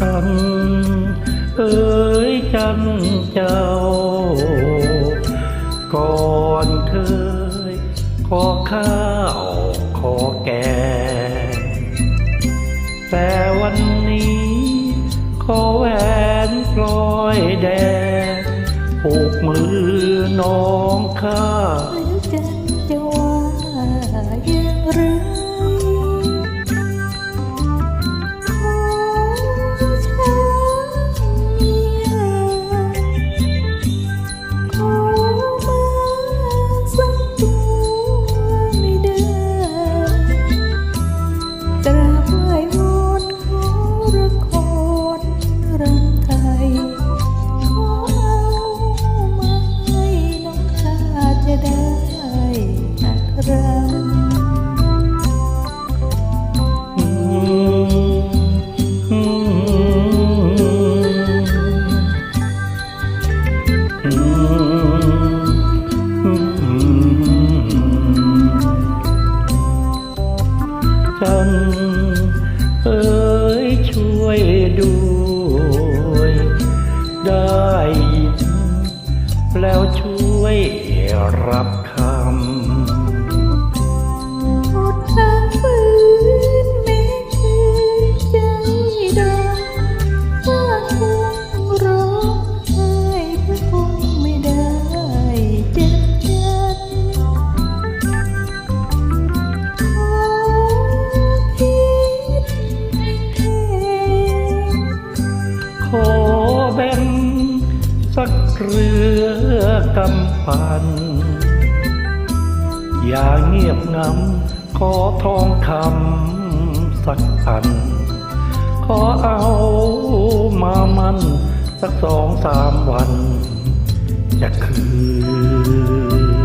จันเอ๋ยจันเจ้า ก่อนเคยขอข้าวขอแกงแต่วันนี้ ขอแหวนปลอยแดงผูกมือน้องข้า เอ๋ยช่วยด้วย ได้ยินแล้วช่วยรับค สักเรือกำปัน อย่าเงียบงำขอทองคำสักพัน ขอเอามามันสักสองสามวันจะคืน